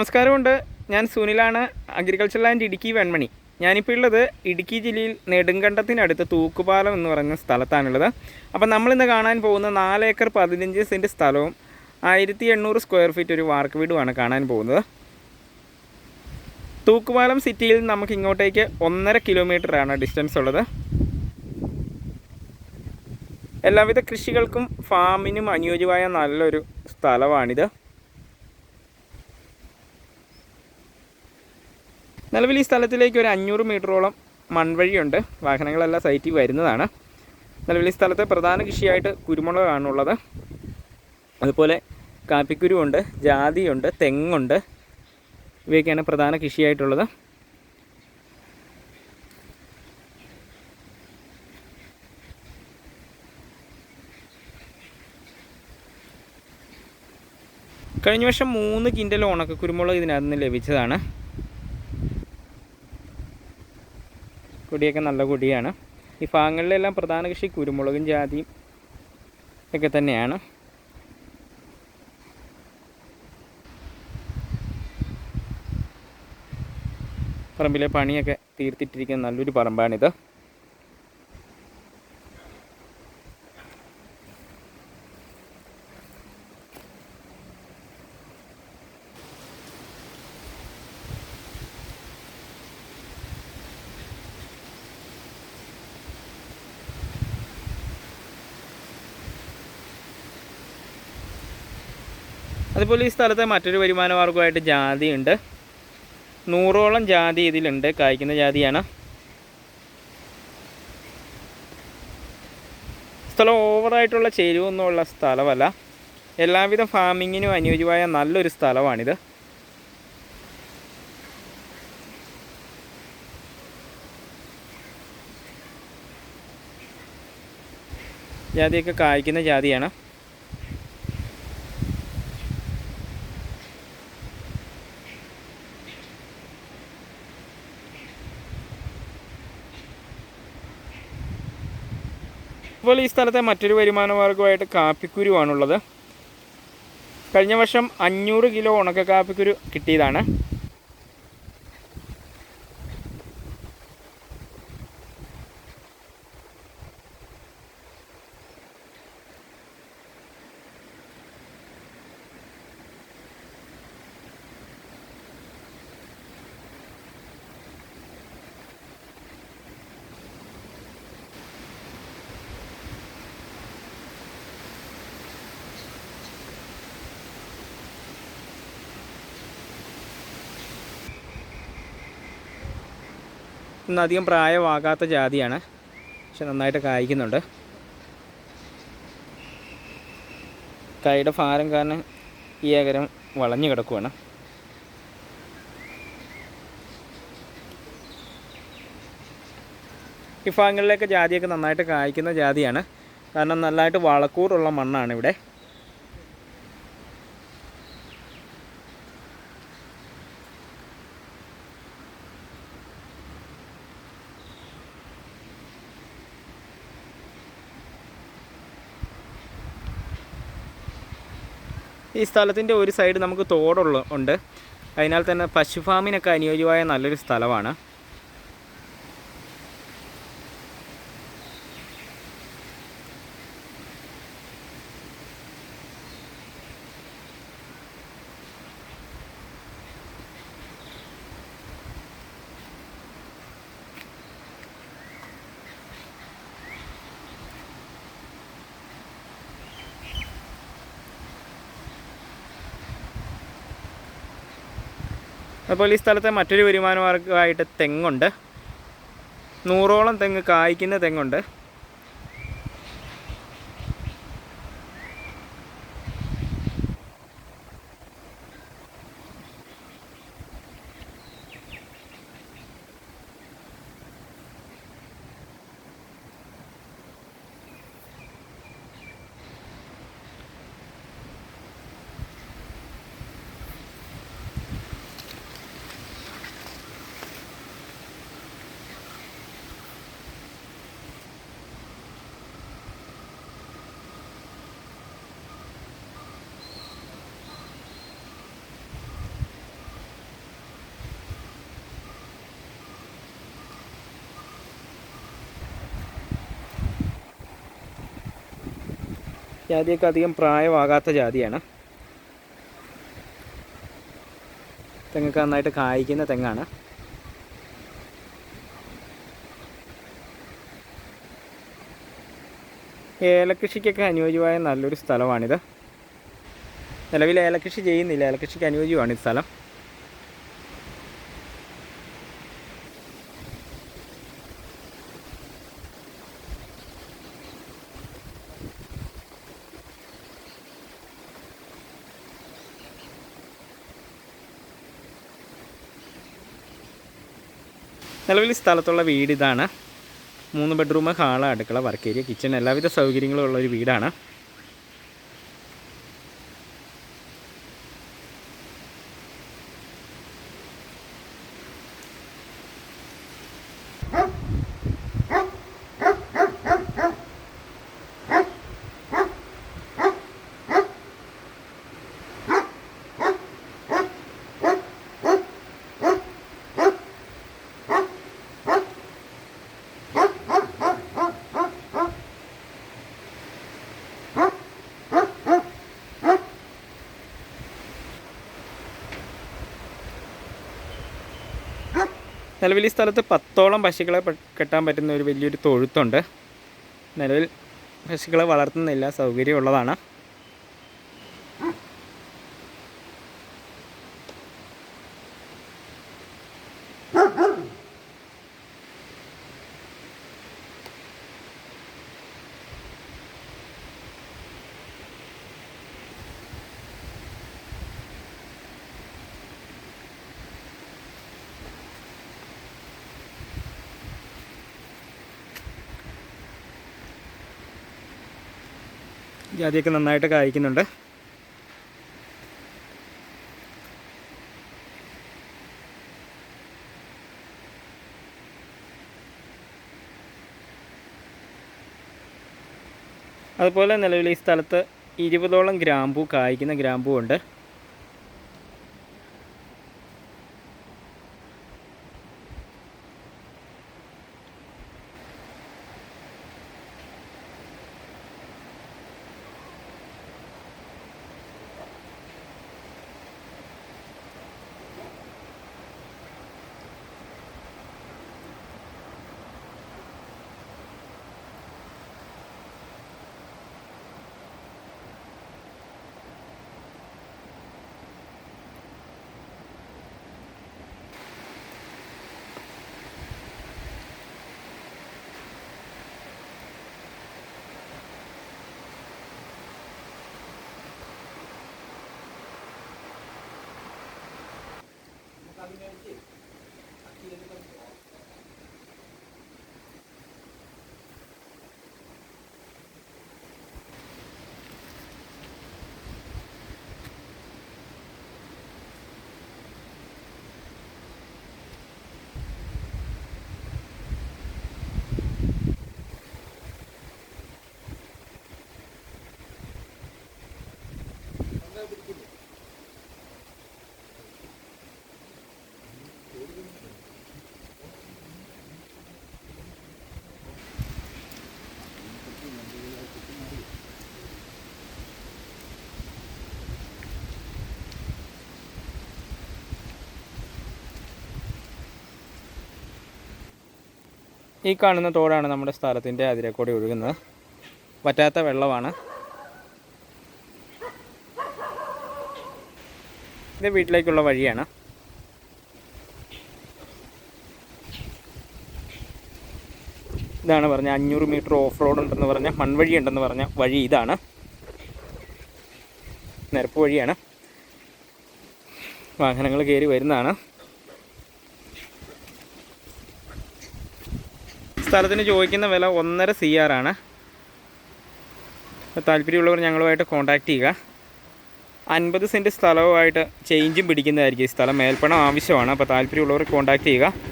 നമസ്കാരമുണ്ട്. ഞാൻ സുനിലാണ് അഗ്രികൾച്ചർ ലാൻഡ് ഇടുക്കി വെൺമണി. ഞാനിപ്പോൾ ഉള്ളത് ഇടുക്കി ജില്ലയിൽ നെടുങ്കണ്ടത്തിനടുത്ത് തൂക്കുപാലം എന്ന് പറയുന്ന സ്ഥലത്താണുള്ളത്. അപ്പോൾ നമ്മളിന്ന് കാണാൻ പോകുന്ന നാല് ഏക്കർ പതിനഞ്ച് സെന്റ് സ്ഥലവും ആയിരത്തി എണ്ണൂറ് സ്ക്വയർ ഫീറ്റ് ഒരു വാർക്ക് വീടുമാണ് കാണാൻ പോകുന്നത്. തൂക്കുപാലം സിറ്റിയിൽ നമുക്ക് ഇങ്ങോട്ടേക്ക് ഒന്നര കിലോമീറ്ററാണ് ഡിസ്റ്റൻസ് ഉള്ളത്. എല്ലാവിധ കൃഷികൾക്കും ഫാമിനും അനുയോജ്യമായ നല്ലൊരു സ്ഥലമാണിത്. നിലവിൽ ഈ സ്ഥലത്തിലേക്ക് ഒരു അഞ്ഞൂറ് മീറ്ററോളം മൺവഴിയുണ്ട്. വാഹനങ്ങളെല്ലാം സൈറ്റിൽ വരുന്നതാണ്. നിലവിൽ ഈ സ്ഥലത്തെ പ്രധാന കൃഷിയായിട്ട് കുരുമുളകാണുള്ളത്. അതുപോലെ കാപ്പിക്കുരുവുണ്ട് ജാതിയുണ്ട് തെങ്ങുണ്ട്. ഇവയൊക്കെയാണ് പ്രധാന കൃഷിയായിട്ടുള്ളത്. കഴിഞ്ഞ വർഷം മൂന്ന് കിൻഡൽ ഉണക്ക കുരുമുളക് ഇതിനകത്ത് നിന്ന് ലഭിച്ചതാണ്. കൊടിയൊക്കെ നല്ല കൊടിയാണ് ഈ ഭാഗങ്ങളിലെല്ലാം പ്രധാന കൃഷി കുരുമുളകും ജാതിയും ഒക്കെ തന്നെയാണ്. പറമ്പിലെ പണിയൊക്കെ തീർത്തിട്ടിരിക്കുന്ന നല്ലൊരു പറമ്പാണിത്. അതുപോലെ ഈ സ്ഥലത്തെ മറ്റൊരു വരുമാന മാർഗമായിട്ട് ജാതിയുണ്ട്. നൂറോളം ജാതി ഇതിലുണ്ട്. കായ്ക്കുന്ന ജാതിയാണ്. സ്ഥലം ഓവറായിട്ടുള്ള ചെരുവൊന്നുമുള്ള സ്ഥലമല്ല. എല്ലാവിധ ഫാമിങ്ങിനും അനുയോജ്യമായ നല്ലൊരു സ്ഥലമാണിത്. ജാതിയൊക്കെ കായ്ക്കുന്ന ജാതിയാണ്. ഇപ്പോൾ ഈ സ്ഥലത്തെ മറ്റൊരു വരുമാന മാർഗമായിട്ട് കാപ്പിക്കുരുവാണുള്ളത് കഴിഞ്ഞ വർഷം അഞ്ഞൂറ് കിലോ ഉണക്ക കാപ്പിക്കുരു കിട്ടിയതാണ്. ഇന്ന് അധികം പ്രായമാകാത്ത ജാതിയാണ്. പക്ഷെ നന്നായിട്ട് കായ്ക്കുന്നുണ്ട്. കായുടെ ഭാരം കാരണം ഈ ഏകരം വളഞ്ഞു കിടക്കുവാണ്. ഈ ഭാഗങ്ങളിലേക്ക് ജാതിയൊക്കെ നന്നായിട്ട് കായ്ക്കുന്ന ജാതിയാണ്. കാരണം നല്ലതായിട്ട് വളക്കൂറുള്ള മണ്ണാണ് ഇവിടെ ഈ സ്ഥലത്തിന്റെ ഒരു സൈഡ് നമുക്ക് തോടുള്ള ഉണ്ട്. അതിനാൽ തന്നെ പശു ഫാമിനൊക്കെ അനുയോജ്യമായ നല്ലൊരു സ്ഥലമാണ്. അതുപോലെ ഈ സ്ഥലത്തെ മറ്റൊരു വരുമാന മാർഗമായിട്ട് തെങ്ങുണ്ട്. നൂറോളം തെങ്ങ് കായ്ക്കുന്ന തെങ്ങുണ്ട്. ജാതിയൊക്കെ അധികം പ്രായമാകാത്ത ജാതിയാണ്. തെങ്ങൊക്കെ നന്നായിട്ട് കായ്ക്കുന്ന തെങ്ങാണ്. ഏലകൃഷിക്കൊക്കെ അനുയോജ്യമായ നല്ലൊരു സ്ഥലമാണിത്. നിലവിൽ ഏലകൃഷി ചെയ്യുന്നില്ല. ഏലകൃഷിക്ക് അനുയോജ്യമാണ് ഈ സ്ഥലം. നിലവിൽ സ്ഥലത്തുള്ള വീട് ഇതാണ് മൂന്ന് ബെഡ്റൂം ഹാൾ അടുക്കള വർക്ക് ഏരിയ കിച്ചൺ എല്ലാവിധ സൗകര്യങ്ങളും ഉള്ള ഒരു വീടാണ്. നിലവിൽ ഈ സ്ഥലത്ത് പത്തോളം പശുക്കളെ കെട്ടാൻ പറ്റുന്ന ഒരു വലിയൊരു തൊഴുത്തുണ്ട്. നിലവിൽ പശുക്കളെ വളർത്തുന്നില്ല സൗകര്യമുള്ളതാണ്. ജാതിയൊക്കെ നന്നായിട്ട് കായ്ക്കുന്നുണ്ട്. അതുപോലെ നിലവിൽ ഈ സ്ഥലത്ത് ഇരുപതോളം ഗ്രാമ്പൂ കായ്ക്കുന്ന ഗ്രാമ്പൂ ഉണ്ട് 강렬히 바뀌게 되는 겁니다. ഈ കാണുന്ന തോടാണ് നമ്മുടെ സ്ഥലത്തിന്റെ അതിരക്കൂടി ഒഴുകുന്നത്. വറ്റാത്ത വെള്ളമാണ്. ഇത് വീട്ടിലേക്കുള്ള വഴിയാണ്. ഇതാണ് പറഞ്ഞ അഞ്ഞൂറ് മീറ്റർ ഓഫ് റോഡ് ഉണ്ടെന്ന് പറഞ്ഞ മൺവഴി ഉണ്ടെന്ന് പറഞ്ഞ വഴി ഇതാണ്. നിരപ്പ് വഴിയാണ്. വാഹനങ്ങൾ കയറി വരുന്നതാണ്. സ്ഥലത്തിന് ചോദിക്കുന്ന വില ഒന്നര സി ആണ്. താല്പര്യമുള്ളവർ ഞങ്ങളുമായിട്ട് കോൺടാക്റ്റ് ചെയ്യുക. അൻപത് സെന്റ് സ്ഥലവുമായിട്ട് ചേഞ്ചും പിടിക്കുന്നതായിരിക്കും. ഈ സ്ഥലം മേൽപ്പണം ആവശ്യമാണ്. അപ്പോൾ താല്പര്യമുള്ളവർ കോൺടാക്റ്റ് ചെയ്യുക.